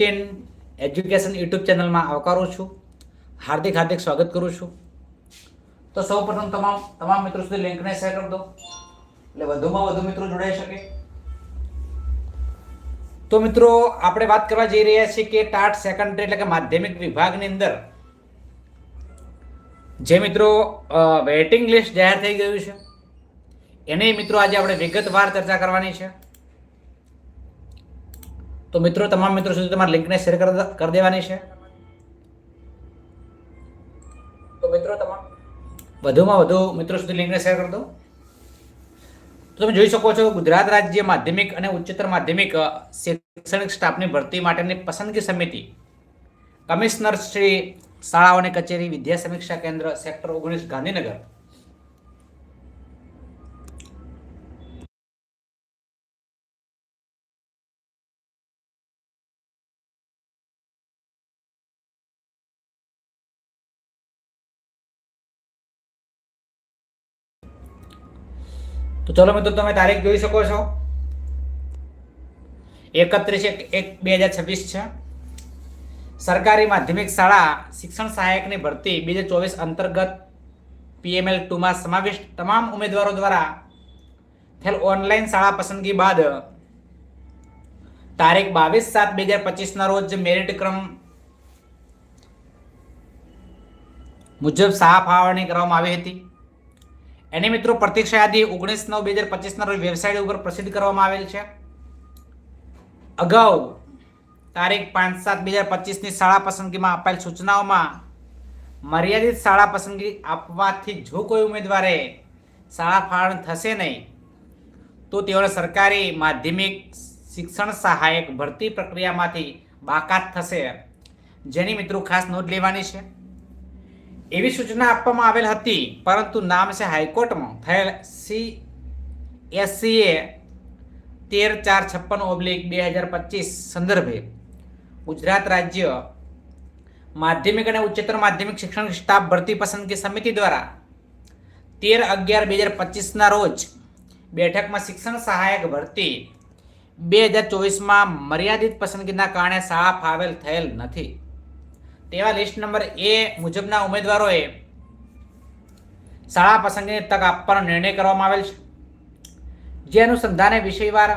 Ten education YouTube ચેનલમાં આવકારું છું. હાર્દિક હાર્દિક સ્વાગત કરું છું. તો સૌ પ્રથમ તમામ તમામ મિત્રો સુધી લિંકને શેર કરી દો. એટલે વધુમાં વધુ મિત્રો જોડાઈ શકે. તો મિત્રો, આપણે વાત કરવા જઈ રહ્યા છીએ કે ટાટ સેકન્ડરી એટલે કે માધ્યમિક વિભાગની અંદર જે મિત્રો વેઇટિંગ લિસ્ટ જાહેર થઈ ગયું છે. એની મિત્રો આજે આપણે વિગતવાર ચર્ચા કરવાની છે. તો મિત્રો, તમામ મિત્રો સુધી તમારા લિંકને શેર કરી દેવાની છે. તો મિત્રો, તમામ વધુમાં વધુ મિત્રો સુધી લિંકને શેર કરી દો. તો તમે જોઈ શકો છો, ગુજરાત રાજ્ય માધ્યમિક અને ઉચ્ચતર માધ્યમિક શૈક્ષણિક સ્ટાફની ભરતી માટેની પસંદગી સમિતિ. કમિશનર શ્રી શાળાઓની કચેરી, વિદ્યા સમીક્ષા કેન્દ્ર, સેક્ટર ઓગણીસ ગાંધીનગર. તો ચલો મિત્રો, તમે તારીખ જોઈ શકો છો. એકત્રીસ એક એક, બે હજાર છવ્વીસ છે. સરકારી માધ્યમિક શાળા શિક્ષણ સહાયકની ભરતી બે હજાર ચોવીસ અંતર્ગત પીએમએલ ટુમાં સમાવિષ્ટ. તમામ ઉમેદવારો દ્વારા થયેલ ઓનલાઈન શાળા પસંદગી બાદ તારીખ બાવીસ સાત બે હજાર પચીસના રોજ મેરિટ ક્રમ મુજબ શાળા ફાળવણી કરવામાં આવી હતી. એની મિત્રો પ્રતીક્ષા યાદી ઓગણીસ નવ બે હજાર પચીસના રોજ વેબસાઇટ ઉપર પ્રસિદ્ધ કરવામાં આવેલ છે. અગાઉ તારીખ પાંચ સાત બે હજાર પચીસની શાળા પસંદગીમાં આપેલ સૂચનાઓમાં મર્યાદિત શાળા પસંદગી આપવાથી જો કોઈ ઉમેદવારે શાળા ફાળવણી થશે નહીં, તો તેઓને સરકારી માધ્યમિક શિક્ષણ સહાયક ભરતી પ્રક્રિયામાંથી બાકાત થશે. જેની મિત્રો ખાસ નોંધ લેવાની છે. એવી સૂચના આપવામાં આવેલ હતી, પરંતુ નામ છે હાઈકોર્ટમાં. થયેલ સી એસસીએ તેર ચાર છપ્પન ઓબ્લિક બે હજાર પચીસ સંદર્ભે ગુજરાત રાજ્ય માધ્યમિક અને ઉચ્ચતર માધ્યમિક શિક્ષણ સ્ટાફ ભરતી પસંદગી સમિતિ દ્વારા તેર અગિયાર બે હજાર પચીસના રોજ બેઠકમાં શિક્ષણ સહાયક ભરતી બે હજાર ચોવીસમાં મર્યાદિત પસંદગીના કારણે શાળા ફાવેલ થયેલ નથી. તેવા લિસ્ટ નંબર એ મુજબના ઉમેદવારોએ શાળા પસંદગીની તક આપવાનો નિર્ણય કરવામાં આવેલ છે. જે અનુસંધાને વિષયવાર,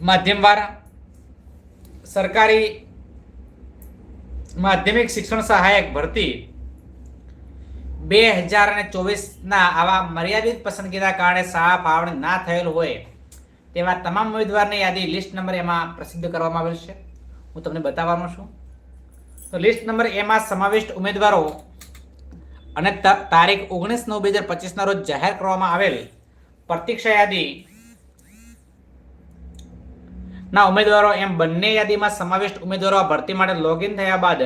માધ્યમવાર, સરકારી માધ્યમિક શિક્ષણ સહાયક ભરતી બે હજાર અને ચોવીસના આવા મર્યાદિત પસંદગીના કારણે શાળા ફાળવણી ના થયેલ હોય, તેવા તમામ ઉમેદવારની યાદી લિસ્ટ નંબર એમાં પ્રસિદ્ધ કરવામાં આવેલ છે. હું તમને બતાવવાનો છું. લિસ્ટ નંબર એમાં સમાવિષ્ટ ઉમેદવારો અને તારીખ ઓગણીસ નવ બે હજાર પચીસના રોજ જાહેર કરવામાં આવેલ પ્રતીક્ષા યાદી ના ઉમેદવારો એમ બંને યાદીમાં સમાવિષ્ટ ઉમેદવારો ભરતી માટે લોગિન થયા બાદ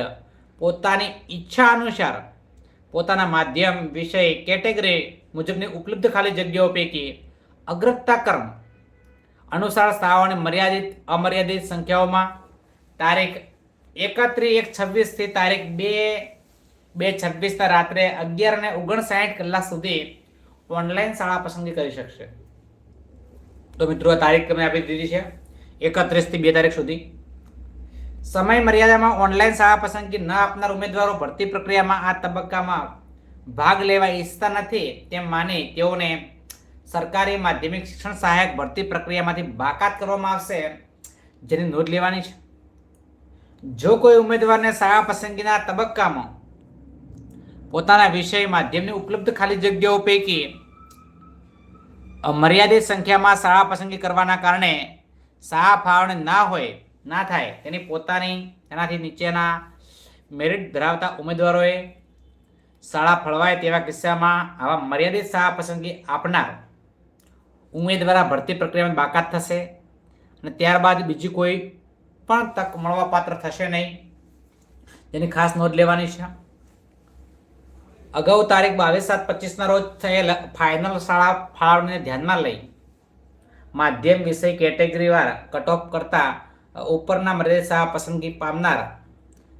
પોતાની ઈચ્છા અનુસાર પોતાના માધ્યમ વિષય કેટેગરી મુજબની ઉપલબ્ધ ખાલી જગ્યાઓ પૈકી અગ્રતા ક્રમ અનુસાર શાળાઓની મર્યાદિત અમર્યાદિત સંખ્યાઓમાં તારીખ એકત્રીસ એક છવ્વીસથી તારીખ બે બે છવ્વીસના રાત્રે અગિયાર અને ઓગણસાઠ કલાક સુધી ઓનલાઈન શાળા પસંદગી કરી શકશે. તો મિત્રો તારીખ તમે આપી દીધી છે, એકત્રીસથી બે તારીખ સુધી. સમય મર્યાદામાં ઓનલાઈન શાળા પસંદગી ન આપનાર ઉમેદવારો ભરતી પ્રક્રિયામાં આ તબક્કામાં ભાગ લેવા ઈચ્છતા નથી તેમ માની તેઓને સરકારી માધ્યમિક શિક્ષણ સહાયક ભરતી પ્રક્રિયામાંથી બાકાત કરવામાં આવશે, જેની નોંધ લેવાની છે. જો કોઈ ઉમેદવારને શાળા પસંદગીના તબક્કામાં પોતાના વિષય માધ્યમની ઉપલબ્ધ ખાલી જગ્યાઓ પૈકી મર્યાદિત સંખ્યામાં શાળા પસંદગી કરવાના કારણે શાળા ફાળવણી ના હોય, ના થાય, તેની પોતાની, તેનાથી નીચેના મેરિટ ધરાવતા ઉમેદવારોએ શાળા ફળવાય તેવા કિસ્સામાં આવા મર્યાદિત શાળા પસંદગી આપનાર ઉમેદવારા ભરતી પ્રક્રિયામાં બાકાત થશે અને ત્યારબાદ બીજી કોઈ પણ તક મળવા પાત્ર થશે નહીં. જેની ખાસ નોંધ લેવાની છે. અગાઉ તારીખ બાવીસ સાત પચીસના રોજ થયેલ ફાઇનલ શાળા ફાળવણીને ધ્યાનમાં લઈ માધ્યમ વિષય કેટેગરીવાર કટઓફ કરતા ઉપરના મર્યાદિત શાળા પસંદગી પામનાર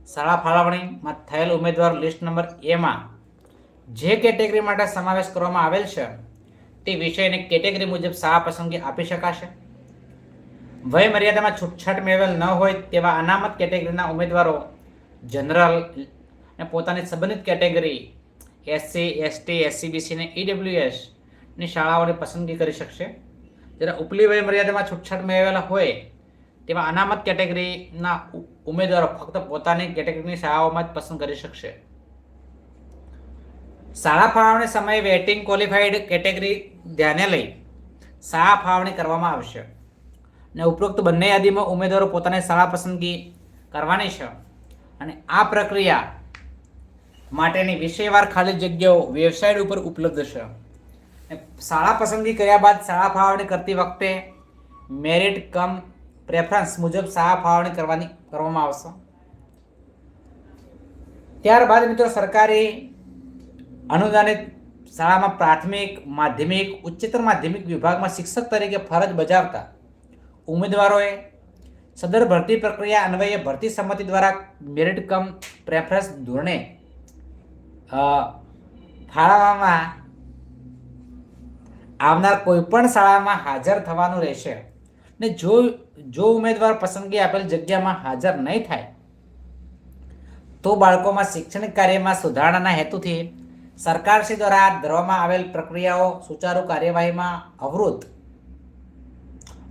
શાળા ફાળવણીમાં થયેલ ઉમેદવાર લિસ્ટ નંબર એમાં જે કેટેગરી માટે સમાવેશ કરવામાં આવેલ છે તે વિષયની કેટેગરી મુજબ શાળા પસંદગી આપી શકાશે. વય મર્યાદામાં છૂટછાટ મેળવેલ ન હોય તેવા અનામત કેટેગરીના ઉમેદવારો જનરલ અને પોતાની સંબંધિત કેટેગરી એસસી એસટી એસસીબીસી અને ઈડબ્લ્યુએસ શાળાઓની પસંદગી કરી શકશે. જ્યારે ઉપલી વય મર્યાદામાં છૂટછાટ મેળવેલા હોય તેવા અનામત કેટેગરીના ઉમેદવારો ફક્ત પોતાની કેટેગરીની શાળાઓમાં જ પસંદ કરી શકશે. શાળા ફાળવણી સમયે વેટિંગ ક્વોલિફાઈડ કેટેગરી ધ્યાને લઈ શાળા ફાળવણી કરવામાં આવશે. અને ઉપરોક્ત બંને યાદીમાં ઉમેદવારો પોતાની શાળા પસંદગી કરવાની છે. અને આ પ્રક્રિયા માટેની વિષયવાર ખાલી જગ્યાઓ વેબસાઇટ ઉપર ઉપલબ્ધ છે. શાળા પસંદગી કર્યા બાદ શાળા ફાળવણી કરતી વખતે મેરિટ કમ પ્રેફરન્સ મુજબ શાળા ફાળવણી કરવાની કરવામાં આવશે. ત્યારબાદ મિત્રો સરકારી અનુદાનિત શાળામાં પ્રાથમિક, માધ્યમિક, ઉચ્ચતર માધ્યમિક વિભાગમાં શિક્ષક તરીકે ફરજ બજાવતા ઉમેદવારોએ સદર ભરતી પ્રક્રિયા અન્વયે ભરતી સંમતિ દ્વારા મેરિટ કમ પ્રેફરન્સ ધોરણે ફાળવવામાં આવનાર કોઈપણ શાળામાં હાજર થવાનું રહેશે. ને જો જો ઉમેદવાર પસંદગી આપેલ જગ્યામાં હાજર નહીં થાય, તો બાળકોમાં શૈક્ષણિક કાર્યમાં સુધારણાના હેતુથી સરકારશ્રી દ્વારા ધરવામાં આવેલ પ્રક્રિયાઓ સુચારુ કાર્યવાહીમાં અવરોધ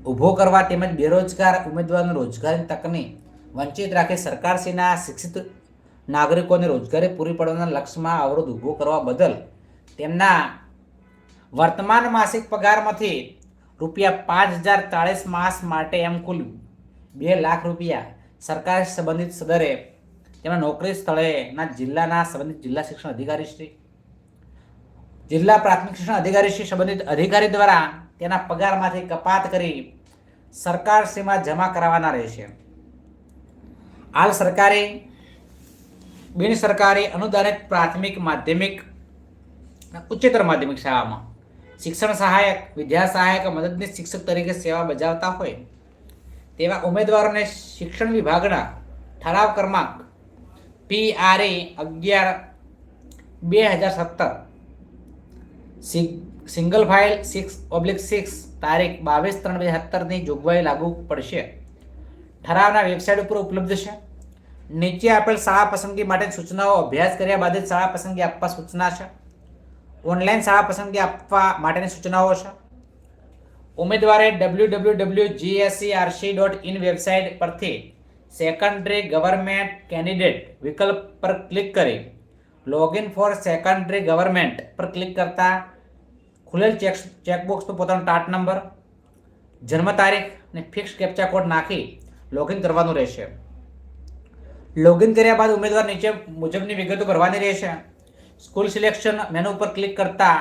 ઊભો કરવા તેમજ બેરોજગાર ઉમેદવારોને રોજગારની તકને વંચિત રાખી સરકારશ્રીના શિક્ષિત નાગરિકોને રોજગારી પૂરી પાડવાના લક્ષ્યમાં અવરોધ ઊભો કરવા બદલ તેમના વર્તમાન માસિક પગારમાંથી રૂપિયા પાંચ હજાર ચાળીસ માસ માટે એમ કુલ બે લાખ રૂપિયા સરકાર સંબંધિત સદરે તેમના નોકરી સ્થળેના જિલ્લાના સંબંધિત જિલ્લા શિક્ષણ અધિકારી શ્રી, જિલ્લા પ્રાથમિક શિક્ષણ અધિકારી શ્રી સંબંધિત અધિકારી દ્વારા તેના પગારમાંથી કપાત કરી સરકારશ્રીમાં જમા કરાવવાના રહેશે. હાલ સરકારી બિન સરકારી અનુદાનિત પ્રાથમિક માધ્યમિક ઉચ્ચતર માધ્યમિક શાળામાં શિક્ષણ સહાયક વિદ્યા સહાયક મદદનીશ શિક્ષક તરીકે સેવા બજાવતા હોય તેવા ઉમેદવારોને શિક્ષણ વિભાગના ઠરાવ ક્રમાંક પી આર એ અગિયાર બે હજાર સત્તર single file six oblique six તારીખ બાવીસ ત્રણ બે સત્તરની જોગવાઈ લાગુ પડશે. ઠરાવના વેબસાઇટ ઉપર ઉપલબ્ધ છે. નીચે આપેલ શાળા પસંદગી માટે સૂચનાઓ અભ્યાસ કર્યા બાદ શાળા પસંદગી આપવા સૂચના છે. ઓનલાઈન શાળા પસંદગી આપવા માટેની સૂચનાઓ છે. ઉમેદવારે W W W GSCRC dot in website પરથી સેકન્ડરી ગવર્મેન્ટ કેન્ડિડેટ વિકલ્પ પર ક્લિક કરી લોગિન ફોર સેકન્ડરી ગવર્મેન્ટ પર ક્લિક કરતા ખુલેલ ચેક ચેકબોક્સ પર પોતાનો ટાટ નંબર, જન્મ તારીખ અને ફિક્સ કેપ્ચા કોડ નાખી લોગિન કરવાનું રહેશે. લોગિન કર્યા બાદ ઉમેદવાર નીચે મુજબની વિગતો ભરવાની રહેશે. સ્કૂલ સિલેક્શન મેનુ ઉપર ક્લિક કરતા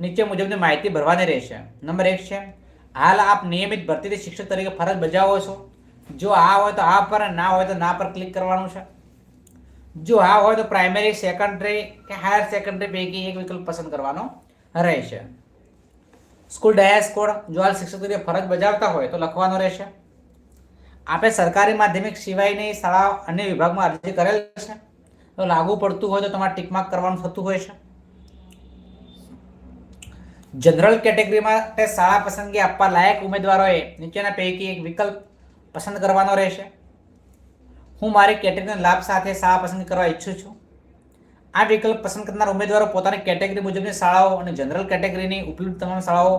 નીચે મુજબની માહિતી ભરવાની રહેશે. નંબર એક છે, હાલ આપ નિયમિત ભરતીથી શિક્ષક તરીકે ફરજ બજાવો છો? જો આ હોય તો આ પર ના હોય તો ના પર ક્લિક કરવાનું છે. જો આ હોય તો પ્રાઇમરી સેકન્ડરી કે હાયર સેકન્ડરી પૈકી એક વિકલ્પ પસંદ કરવાનો રહેશે. સ્કૂલ ડાયસ કોડ જો હાલ શિક્ષક તરીકે ફરજ બજાવતા હોય તો લખવાનો રહેશે. આપણે સરકારી માધ્યમિક સિવાયની શાળા અન્ય વિભાગમાં અરજી કરેલ છે. તો લાગુ પડતું હોય તો તમારે ટીકમાર્ક કરવાનું થતું હોય છે. જનરલ કેટેગરી માટે શાળા પસંદગી આપવા લાયક ઉમેદવારોએ નીચેના પૈકી એક વિકલ્પ પસંદ કરવાનો રહેશે. હું મારી કેટેગરીના લાભ સાથે શાળા પસંદ કરવા ઈચ્છું છું. આ વિકલ્પ પસંદ કરનાર ઉમેદવારો પોતાની કેટેગરી મુજબની શાળાઓ અને જનરલ કેટેગરીની ઉપલબ્ધ તમામ શાળાઓ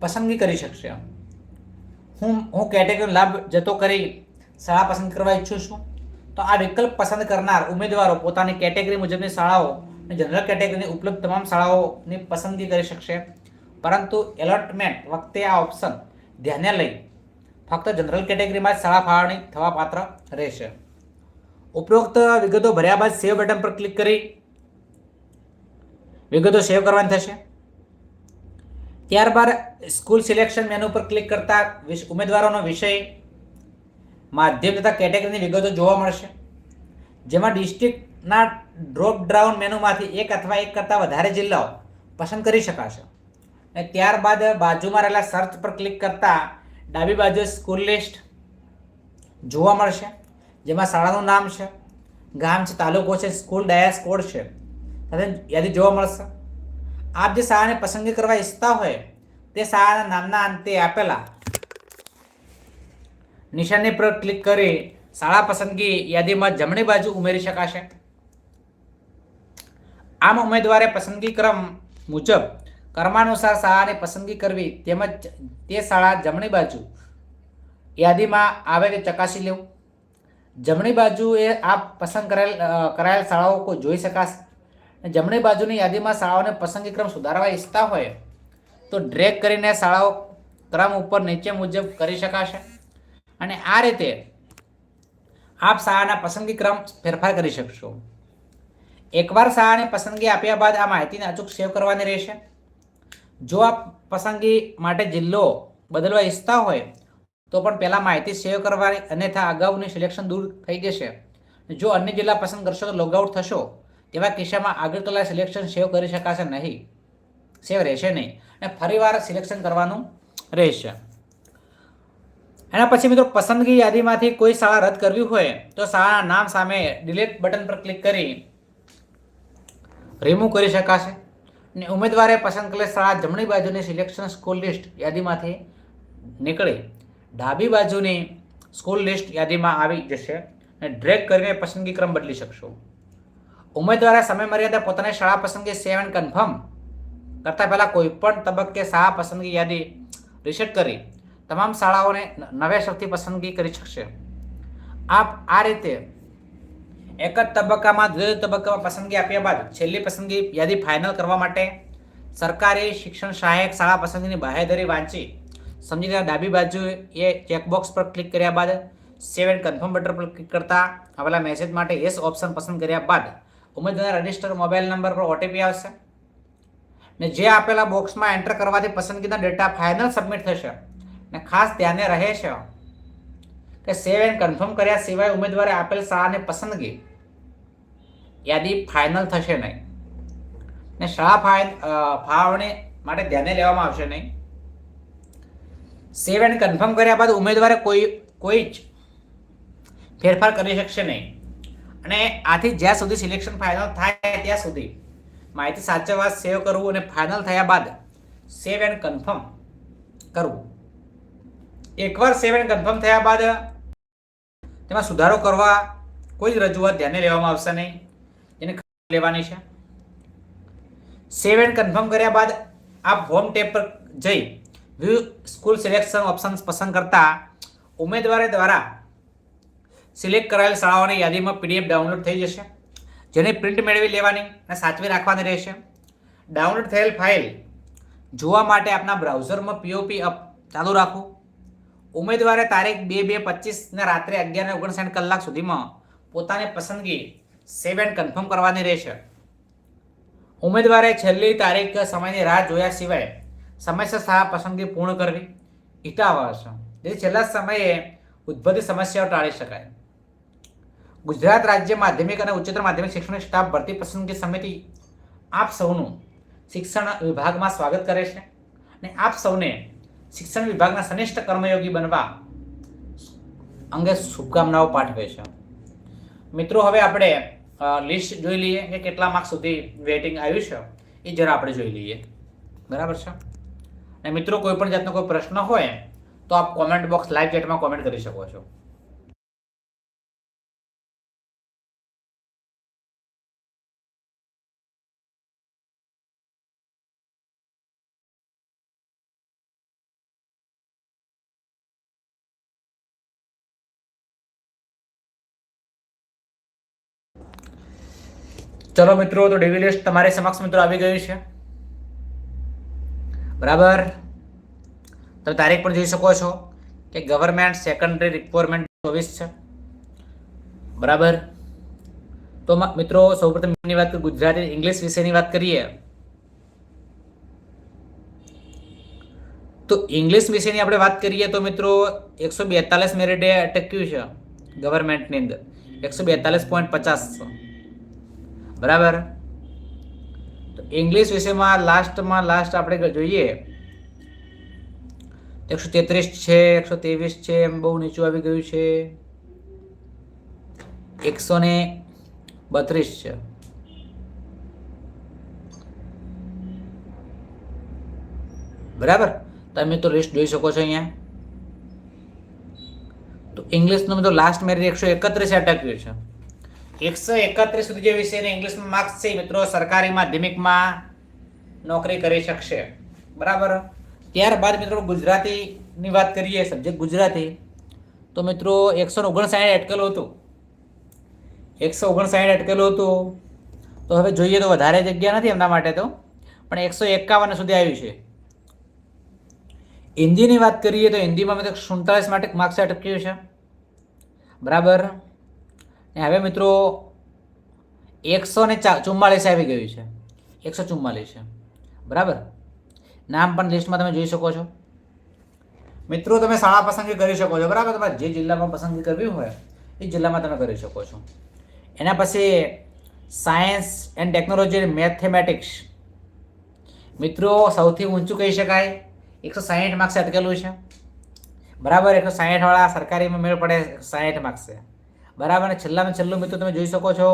પસંદગી કરી શકશે. હું હું કેટેગરીનો લાભ જતો કરી શાળા પસંદ કરવા ઈચ્છું છું. તો આ વિકલ્પ પસંદ કરનાર ઉમેદવારો પોતાની કેટેગરી મુજબની શાળાઓ અને જનરલ કેટેગરીની ઉપલબ્ધ તમામ શાળાઓની પસંદગી કરી શકશે. પરંતુ એલોટમેન્ટ વખતે આ ઓપ્શન ધ્યાને લઈ ફક્ત જનરલ કેટેગરીમાં જ શાળા ફાળવણી થવા પાત્ર રહેશે. ઉપરોક્ત વિગતો ભર્યા બાદ સેવ બટન પર ક્લિક કરી વિગતો સેવ કરવાની થશે. ત્યારબાદ સ્કૂલ સિલેક્શન મેનુ પર ક્લિક કરતા ઉમેદવારોનો વિષય, માધ્યમ તથા કેટેગરીની વિગતો જોવા મળશે. જેમાં ડિસ્ટ્રિક્ટના ડ્રોપ ડાઉન મેનુમાંથી એક અથવા એક કરતાં વધારે જિલ્લાઓ પસંદ કરી શકાશે. અને ત્યારબાદ બાજુમાં રહેલા સર્ચ પર ક્લિક કરતાં ડાબી બાજુ સ્કૂલ લિસ્ટ જોવા મળશે. જેમાં શાળાનું નામ છે, ગામ છે, તાલુકો છે સ્કૂલ ડાયસ કોડ છે. સાથે યાદી જોવા મળશે. આપ જે શાળાને પસંદગી કરવા ઈચ્છતા હોય, તે શાળાના નામના અંતે આપેલા નિશાની પર ક્લિક કરી શાળા પસંદગી યાદીમાં જમણી બાજુ ઉમેરી શકાશે. આમ ઉમેદવારે પસંદગી ક્રમ મુજબ કર્માનુસાર શાળાની પસંદગી કરવી તેમજ તે શાળા જમણી બાજુ યાદીમાં આવે તે ચકાસી લેવું. જમણી બાજુએ આપ પસંદ કરેલ કરાયેલ શાળાઓ કોઈ જોઈ શકાશે? જમણી બાજુની યાદીમાં શાળાઓને પસંદગી ક્રમ સુધારવા ઈચ્છતા હોય, તો ડ્રેક કરીને શાળાઓ ક્રમ ઉપર નીચે મુજબ કરી શકાશે. અને આ રીતે આપ શાળાના પસંદગી ક્રમ ફેરફાર કરી શકશો. એકવાર શાળાને પસંદગી આપ્યા બાદ આ માહિતીને અચૂક સેવ કરવાની રહેશે. જો આપ પસંદગી માટે જિલ્લો બદલવા ઈચ્છતા હોય, તો પણ પહેલાં માહિતી સેવ કરવાની અન્યથા અગાઉની સિલેક્શન દૂર થઈ જશે. જો અન્ય જિલ્લા પસંદ કરશો તો લોગઆઉટ થશો. તેવા કિસ્સામાં આગળ કલા સિલેક્શન સેવ કરી શકાશે નહીં. સેવ રહેશે નહીં. અને ફરીવાર સિલેક્શન કરવાનું રહેશે. એના પછી મિત્રો પસંદગી યાદીમાંથી કોઈ શાળા રદ કરવી હોય તો શાળાના નામ સામે ડિલીટ બટન પર ક્લિક કરી રિમૂવ કરી શકાશે. અને ઉમેદવારે પસંદ કરેલ શાળા જમણી બાજુની સિલેક્શન સ્કૂલ લિસ્ટ યાદીમાંથી નીકળી ડાબી બાજુની સ્કૂલ લિસ્ટ યાદીમાં આવી જશે. અને ડ્રેગ કરીને પસંદગી ક્રમ બદલી શકશો. ઉમેદવારે સમય મર્યાદા પોતાની શાળા પસંદગી સેવ એન્ડ કન્ફર્મ કરતાં પહેલાં કોઈપણ તબક્કે શાળા પસંદગી યાદી રિસેટ કરી તમામ શાળાઓને નવેસરથી પસંદગી કરી શકશે. આપ આ રીતે એક જ તબક્કામાં જુદા તબક્કામાં પસંદગી આપ્યા બાદ છેલ્લી પસંદગી યાદી ફાઇનલ કરવા માટે સરકારી શિક્ષણ સહાયક શાળા પસંદગીની બાહેધરી વાંચી સમજી ગયા ડાબી બાજુ એ ચેકબોક્સ પર ક્લિક કર્યા બાદ સેવ એન્ડ કન્ફર્મ બટન પર ક્લિક કરતા આવેલા મેસેજ માટે યસ ઓપ્શન પસંદ કર્યા બાદ ઉમેદવાર રજિસ્ટર મોબાઈલ નંબર પર ઓટીપી આવશે. ને જે આપેલા બોક્સમાં એન્ટર કરવાથી પસંદગીના ડેટા ફાઇનલ સબમિટ થશે. ને ખાસ ધ્યાને રહે છે કે સેવ એન્ડ કન્ફર્મ કર્યા સિવાય ઉમેદવારે આપેલ શાળાની પસંદગી યાદી ફાઇનલ થશે નહીં. ને શાળા ફાળવણી માટે ધ્યાને લેવામાં આવશે નહીં. સેવ એન્ડ કન્ફર્મ કર્યા બાદ ઉમેદવારે કોઈ કોઈ જ ફેરફાર કરી શકશે નહીં. અને આથી જ્યાં સુધી સિલેક્શન ફાઇનલ થાય ત્યાં સુધી માહિતી સાચવવા સેવ કરવું અને ફાઇનલ થયા બાદ સેવ એન્ડ કન્ફર્મ કરવું. એકવાર સેવ એન્ડ કન્ફર્મ થયા બાદ તેમાં સુધારો કરવા કોઈ જ રજૂઆત ધ્યાને લેવામાં આવશે નહીં. એને લેવાની છે. સેવ એન્ડ કન્ફર્મ કર્યા બાદ આ ફોર્મ ટેબ પર જઈ વ્યૂ સ્કૂલ સિલેક્શન ઓપ્શન્સ પસંદ કરતા ઉમેદવારે દ્વારા સિલેક્ટ કરાયેલ શાળાઓની યાદીમાં પીડીએફ ડાઉનલોડ થઈ જશે, જેની પ્રિન્ટ મેળવી લેવાની અને સાચવી રાખવાની રહેશે. ડાઉનલોડ થયેલ ફાઇલ જોવા માટે આપના બ્રાઉઝરમાં પીઓપી અપ ચાલુ રાખો. ઉમેદવારે તારીખ બે બે પચીસને રાત્રે અગિયારને ઓગણસાઠ કલાક સુધીમાં પોતાની પસંદગી સેવ એન્ડ કન્ફર્મ કરવાની રહેશે. ઉમેદવારે છેલ્લી તારીખ સમયની રાહ જોયા સિવાય સમયસર શાળા પસંદગી પૂર્ણ કરવી હિતાવહ છે જેથી છેલ્લા સમયે ઉદ્ભવતી સમસ્યાઓ ટાળી શકાય. ગુજરાત રાજ્ય માધ્યમિક અને ઉચ્ચતર માધ્યમિક શિક્ષણ સ્ટાફ ભરતી પસંદગી સમિતિ આપ સૌનું શિક્ષણ વિભાગમાં સ્વાગત કરે છે અને આપ સૌને શિક્ષણ વિભાગના સનિષ્ઠ કર્મયોગી બનવા અંગે શુભકામનાઓ પાઠવે છે. મિત્રો, હવે આપણે લિસ્ટ જોઈ લઈએ કે કેટલા માર્ક સુધી વેટિંગ આવ્યું છે. એ જરા આપણે જોઈ લઈએ. બરાબર છે? અને મિત્રો, કોઈ પણ જાતનો કોઈ પ્રશ્ન હોય તો આપ કોમેન્ટ બોક્સ લાઈવ ચેટમાં કોમેન્ટ કરી શકો છો. ચલો મિત્રો, તો ડીવી લિસ્ટ તમારી સમક્ષ મિત્રો આવી ગયું છે. બરાબર? તમે તારીખ પણ જોઈ શકો છો કે ગવર્મેન્ટ સેકન્ડરી રિક્વાયરમેન્ટ ચોવીસ છે. બરાબર? તો મિત્રો, સૌપ્રથમની વાત ગુજરાતી ઇંગ્લિશ વિષયની વાત કરીએ. તો ઇંગ્લિશ વિષયની આપણે વાત કરીએ તો મિત્રો, એકસો બેતાલીસ મેરિટે અટક્યું છે ગવર્મેન્ટની અંદર. એકસો બેતાલીસ પોઈન્ટ પચાસ બરાબર? તો ઇંગ્લિશ વિષયમાં લાસ્ટમાં લાસ્ટ આપણે જોઈએ. એકસો તેત્રીસ છે, એકસો ત્રેવીસ છે, એમ બહુ નીચું આવી ગયું છે. એકસો ને બત્રીસ છે. બરાબર? તમે તો લિસ્ટ જોઈ શકો છો અહીંયા. તો ઇંગ્લિશનું તો લાસ્ટ મેરિટ એકસો એકત્રીસ અટક્યું છે. એકસો એકત્રીસ સુધી જે વિષયને ઇંગ્લિશમાં માર્ક્સ છે મિત્રો સરકારી માધ્યમિકમાં નોકરી કરી શકશે. બરાબર? ત્યારબાદ મિત્રો ગુજરાતીની વાત કરીએ સબ્જેક્ટ ગુજરાતી. તો મિત્રો એકસો ઓગણસાઠ અટકેલું હતું. એકસો ઓગણસાઠ અટકેલું હતું. તો હવે જોઈએ તો વધારે જગ્યા નથી એમના માટે તો, પણ એકસો એકાવન સુધી આવ્યું છે. હિન્દીની વાત કરીએ તો હિન્દીમાં મિત્રો સુડતાલીસ માટે માર્ક્સ અટક્યું છે. બરાબર? હવે મિત્રો, એકસો ને ચા ચુમ્માલીસ આવી ગયું છે. એકસો ચુમ્માલીસ છે. બરાબર? નામ પણ લિસ્ટમાં તમે જોઈ શકો છો. મિત્રો, તમે શાળા પસંદગી કરી શકો છો. બરાબર? તમારે જે જિલ્લામાં પસંદગી કરવી હોય, એ જિલ્લામાં તમે કરી શકો છો. એના પછી, સાયન્સ એન્ડ ટેકનોલોજી મેથેમેટિક્સ. મિત્રો, સૌથી ઊંચું કહી શકાય. એકસો સાહીઠ માર્ક્સ અટકેલું છે. બરાબર? એકસો સાહીઠવાળા સરકારીમાં મેળ પડે સાહીઠ માર્ક્સ. બરાબર અને છેલ્લામાં છેલ્લું મિત્રો તમે જોઈ શકો છો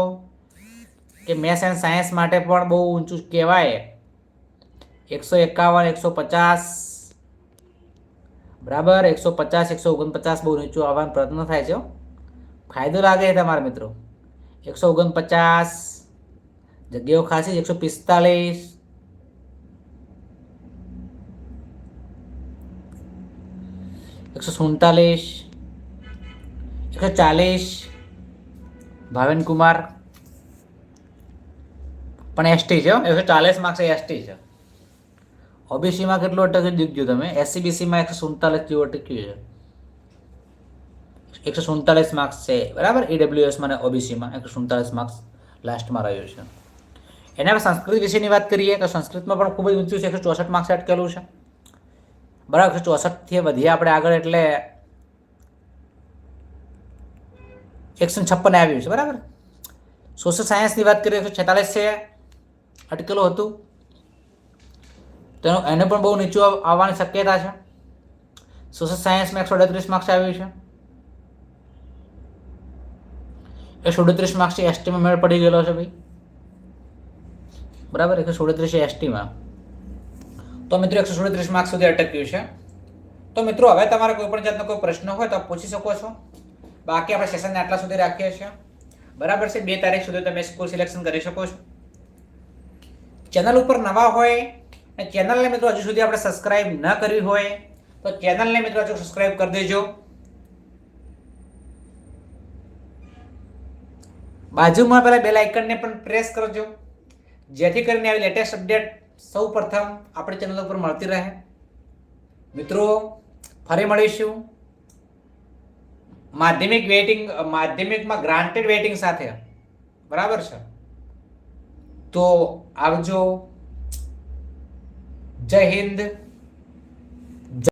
કે મેથ્સ એન્ડ સાયન્સ માટે પણ બહુ ઊંચું કહેવાય. એકસો એકાવન, એકસો પચાસ. બરાબર? એકસો પચાસ, એકસો ઓગણપચાસ બહુ નીચું આવવાનો પ્રયત્ન થાય છે ફાયદો લાગે છે તમારા મિત્રો. એકસો ઓગણપચાસ. જગ્યાઓ ખાસી એકસો પિસ્તાલીસ. એકસો સુડતાલીસ. એકસો ચાલીસ. ભાવેન કુમાર પણ એસટી છે એકસો ચાલીસ માર્ક્સ એસટી છે. ઓબીસીમાં કેટલું અટક્યું દીધું તમે. એસસીબીસીમાં એકસો સુડતાલીસ જેવું અટક્યું છે. એકસો સુડતાલીસ માર્ક્સ છે. બરાબર? ઈડબ્લ્યુએસમાં અને ઓબીસીમાં એકસો સુડતાલીસ માર્ક્સ લાસ્ટમાં રહ્યું છે. એના આપણે સંસ્કૃત વિશેની વાત કરીએ તો સંસ્કૃતમાં પણ ખૂબ જ ઊંચું છે. એકસો ચોસઠ માર્ક્સ અટકેલું છે. બરાબર? એકસો ચોસઠથી વધીએ આપણે આગળ એટલે એકસો છપ્પન આવ્યું છે, બરાબર? સોશિયલ સાયન્સની વાત કરીએ એકસો છેતાલીસ છે અટકેલું હતું. તેનો એને પણ બહુ નીચું આવવાની શક્યતા છે. સોશિયલ સાયન્સમાં એકસો અડત્રીસ માર્ક્સ આવ્યું છે. એકસો અડત્રીસ માર્ક્સ એસટીમાં મેળ પડી ગયેલો છે ભાઈ. બરાબર? એકસો સુડત્રીસ એસટીમાં તો મિત્રો એકસો સુડત્રીસ માર્ક્સ સુધી અટક્યું છે. તો મિત્રો, હવે તમારે કોઈ પણ જાતનો કોઈ પ્રશ્ન હોય તો પૂછી શકો છો. બાકી આપણે સેશનને આટલા સુધી રાખીએ છીએ. બરાબર છે? બે તારીખ સુધી તમે સ્કૂલ સિલેક્શન કરી શકો છો. ચેનલ ઉપર નવા હોય અને ચેનલને મિત્રો હજુ સુધી આપણે સબસ્ક્રાઇબ ન કરવી હોય, તો ચેનલને મિત્રો હજુ સબસ્ક્રાઇબ કરી દેજો. બાજુમાં પેલા બેલ આઇકનને પણ પ્રેસ કરજો. જેથી કરીને આવી લેટેસ્ટ અપડેટ સૌ પ્રથમ આપણી ચેનલ ઉપર મળતી રહે. મિત્રો, ફરી મળીશું. માધ્યમિક વેઇટિંગ માધ્યમિકમાં ગ્રાન્ટેડ વેઇટિંગ સાથે. બરાબર છે? તો આવજો. જય હિન્દ.